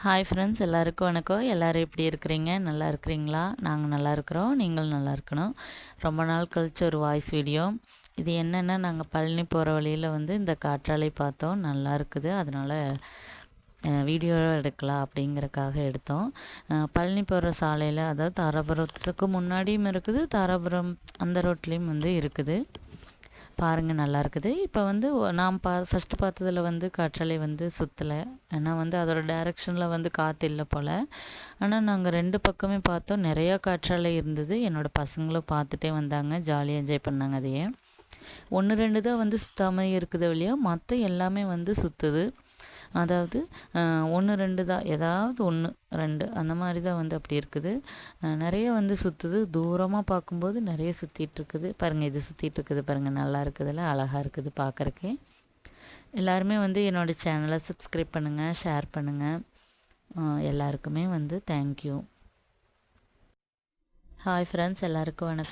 Hi friends எல்லாருக்கும் வணக்கம். எல்லோரும் எப்படி இருக்கிறீங்க? நல்லா இருக்கிறீங்களா? நாங்கள் நல்லா இருக்கிறோம். நீங்களும் நல்லா இருக்கணும். ரொம்ப நாள் கழிச்சு ஒரு வாய்ஸ் வீடியோ இது என்னென்னா நாங்கள் பழனி போகிற வழியில் வந்து இந்த காற்றாலை பார்த்தோம். நல்லா இருக்குது. அதனால் வீடியோ எடுக்கலாம் அப்படிங்கிறக்காக எடுத்தோம். பழனி போகிற சாலையில் அதாவது தாராபுரத்துக்கு முன்னாடியும் இருக்குது. தாராபுரம் அந்த ரோட்லேயும் வந்து இருக்குது. பாருங்கள் நல்லா இருக்குது. இப்போ வந்து நாம் பா ஃபஸ்ட்டு பார்த்ததுல வந்து காற்றாலை வந்து சுற்றலை ஏன்னா வந்து அதோட டேரெக்ஷனில் வந்து காற்று இல்லை போல். ஆனால் நாங்கள் ரெண்டு பக்கமே பார்த்தோம். நிறையா காற்றாலை இருந்தது. என்னோடய பசங்களும் பார்த்துட்டே வந்தாங்க. ஜாலியாக என்ஜாய் பண்ணாங்க அதையே. ஒன்று ரெண்டு தான் வந்து சுத்தாமல் இருக்குது வழியாக மற்ற எல்லாமே வந்து சுற்றுது அதாவது ஒன்று ரெண்டு தான். ஏதாவது ஒன்று ரெண்டு. அந்த மாதிரி தான் வந்து அப்படி இருக்குது. நிறைய வந்து சுற்றுது தூரமாக பார்க்கும்போது நிறைய சுற்றிட்டு இருக்குது. பாருங்கள் இது சுற்றிட்டு இருக்குது பாருங்கள் நல்லா இருக்குதுல்ல அழகாக இருக்குது பார்க்குறக்கே. எல்லாருமே வந்து என்னோடய சேனலை சப்ஸ்கிரைப் பண்ணுங்கள் ஷேர் பண்ணுங்கள் எல்லாருக்குமே வந்து தேங்க்யூ ஹாய் ஃப்ரெண்ட்ஸ் எல்லாருக்கும் வணக்கம்.